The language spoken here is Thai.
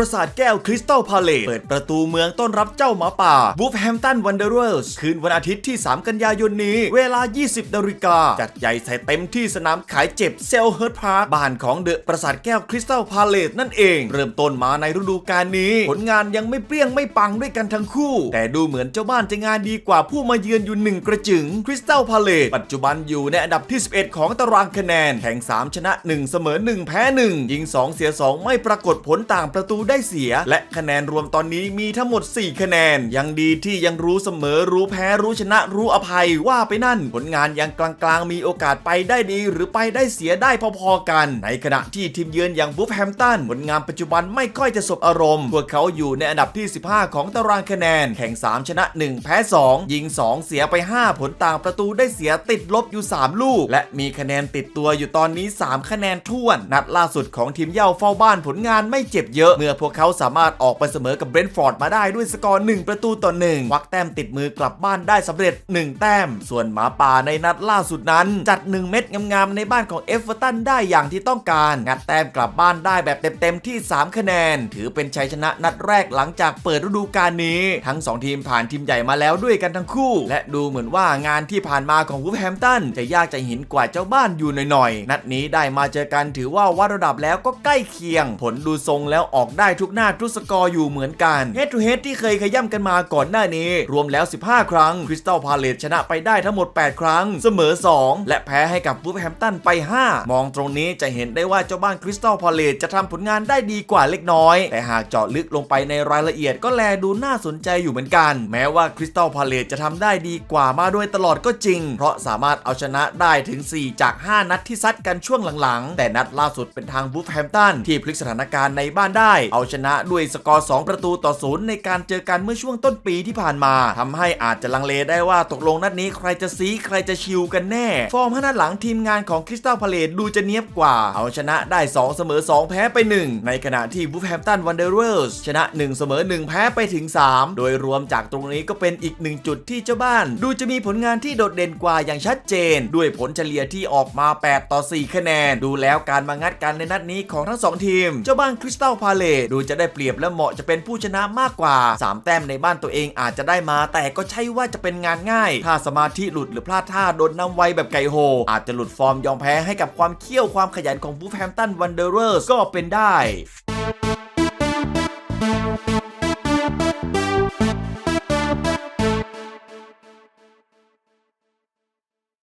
ปราสาทแก้วคริสตัลพาเลตเปิดประตูเมืองต้อนรับเจ้าหมาป่าบูฟแฮมตันวันเดอร์เรสคืนวันอาทิตย์ที่ 3 กันยายนนี้ เวลา 20นาฬิกาจัดใหญ่ใส่เต็มที่สนามขายเจ็บเซลเฮิร์ตพาร์คบ้านของเดอะปราสาทแก้วคริสตัลพาเลตนั่นเอง เริ่มต้นมาในฤดูกาลนี้ ผลงานยังไม่เปรี้ยงไม่ปังด้วยกันทั้งคู่ แต่ดูเหมือนเจ้าบ้านจะงานดีกว่าผู้มาเยือนอยู่หนึ่งกระจึงคริสตัลพาเลตปัจจุบันอยู่ในอันดับที่ 11 ของตารางคะแนนแข่ง3 ชนะ 1 เสมอ 1 แพ้ 1 ยิง 2 เสีย 2 ไม่ปรากฏผลต่างประตูได้เสีย และคะแนนรวมตอนนี้มีทั้งหมด 4 คะแนน ยังดีที่ยังรู้เสมอรู้แพ้รู้ชนะรู้อภัยว่าไปนั่น ผลงานยังกลางๆ มีโอกาสไปได้ดี หรือไปได้เสียได้พอๆกัน ในขณะที่ทีมเยือนอย่างบูฟแฮมตันผลงานปัจจุบันไม่ค่อยจะสบอารมณ์ พวกเขาอยู่ในอันดับที่ 15 ของตารางคะแนน แข่ง 3 ชนะ 1 แพ้ 2 ยิง 2 เสียไป 5 ผลต่างประตูได้เสียติดลบอยู่ 3 ลูก และมีคะแนนติดตัวอยู่ตอนนี้ 3 คะแนนท้วน นัดล่าสุดของทีมเย่าเฝ้าบ้านผลงานไม่เจ็บเยอะเมื่อพวกเขาสามารถออกไปเสมอกับเบรนท์ฟอร์ดมาได้ด้วยสกอร์ 1 ประตูต่อ1วักแต้มติดมือกลับบ้านได้สำเร็จ 1 แต้ม ส่วนหมาป่าในนัดล่าสุดนั้น จัด 1 เม็ดงามๆในบ้านของเอฟเวอร์ตันได้อย่างที่ต้องการ งัดแต้มกลับบ้านได้แบบเต็มๆที่ 3 คะแนน ถือเป็นชัยชนะนัดแรกหลังจากเปิดฤดูกาลนี้ ทั้ง 2 ทีมผ่านทีมใหญ่มาแล้วด้วยกันทั้งคู่ และดูเหมือนว่างานที่ผ่านมาของวูฟแฮมตันจะยากจะหินกว่าเจ้าบ้านอยู่หน่อยๆนัดนี้ได้มาเจอกันถือว่าวัดระดับแล้วก็ใกล้เคียง ผลดูทรงแล้วออกได้ทุกหน้าทุกสกอร์อยู่เหมือนกันเฮดทูเฮดที่เคยขย่ำกันมาก่อนหน้านี้ รวมแล้ว 15 ครั้งคริสตัลพาเลตชนะไปได้ทั้งหมด 8 ครั้ง เสมอ 2 และแพ้ให้กับวูฟแฮมตันไป 5 มองตรงนี้จะเห็นได้ว่าเจ้าบ้านคริสตัลพาเลตจะทำผลงานได้ดีกว่าเล็กน้อย แต่หากเจาะลึกลงไปในรายละเอียดก็แลดูน่าสนใจอยู่เหมือนกัน แม้ว่าคริสตัลพาเลตจะทำได้ดีกว่ามาโดยตลอดก็จริง เพราะสามารถเอาชนะได้ถึง 4 จาก 5 นัดที่ซัดกันช่วงหลังๆ แต่นัดล่าสุดเป็นทางวูฟแฮมตันที่พลิกสถานการณ์ในบ้านได้เอาชนะด้วยสกอร์ 2 ประตูต่อศูนย์ในการเจอกันเมื่อช่วงต้นปีที่ผ่านมาทำให้อาจจะลังเลได้ว่าตกลงนัดนี้ใครจะซีใครจะชิลกันแน่ ฟอร์มห้านัดหลังทีมงานของคริสตัลพาเลตดูจะเนียบกว่า เอาชนะได้ 2 เสมอ 2 แพ้ไป 1 ในขณะที่วูฟแฮมตันวันเดอร์เรสชนะ 1 เสมอ 1 แพ้ไปถึง 3 โดยรวมจากตรงนี้ก็เป็นอีกหนึ่งจุดที่เจ้าบ้าน ดูจะมีผลงานที่โดดเด่นกว่าอย่างชัดเจน ด้วยผลเฉลี่ยที่ออกมา 8 ต่อ 4 คะแนน ดูแล้วการมางัดกันในนัดนี้ของทั้ง 2 ทีม เจ้าบ้านคริสตัลพาเลตดูจะได้เปรียบและเหมาะจะเป็นผู้ชนะมากกว่า 3 แต้มในบ้านตัวเองอาจจะได้มา แต่ก็ใช่ว่าจะเป็นงานง่าย ถ้าสมาธิหลุดหรือพลาดท่าโดนนำไวแบบไก่โฮอาจจะหลุดฟอร์มยอมแพ้ให้กับความเขี้ยวความขยันของบูแฮมตันวันเดอร์เรอร์ก็เป็นได้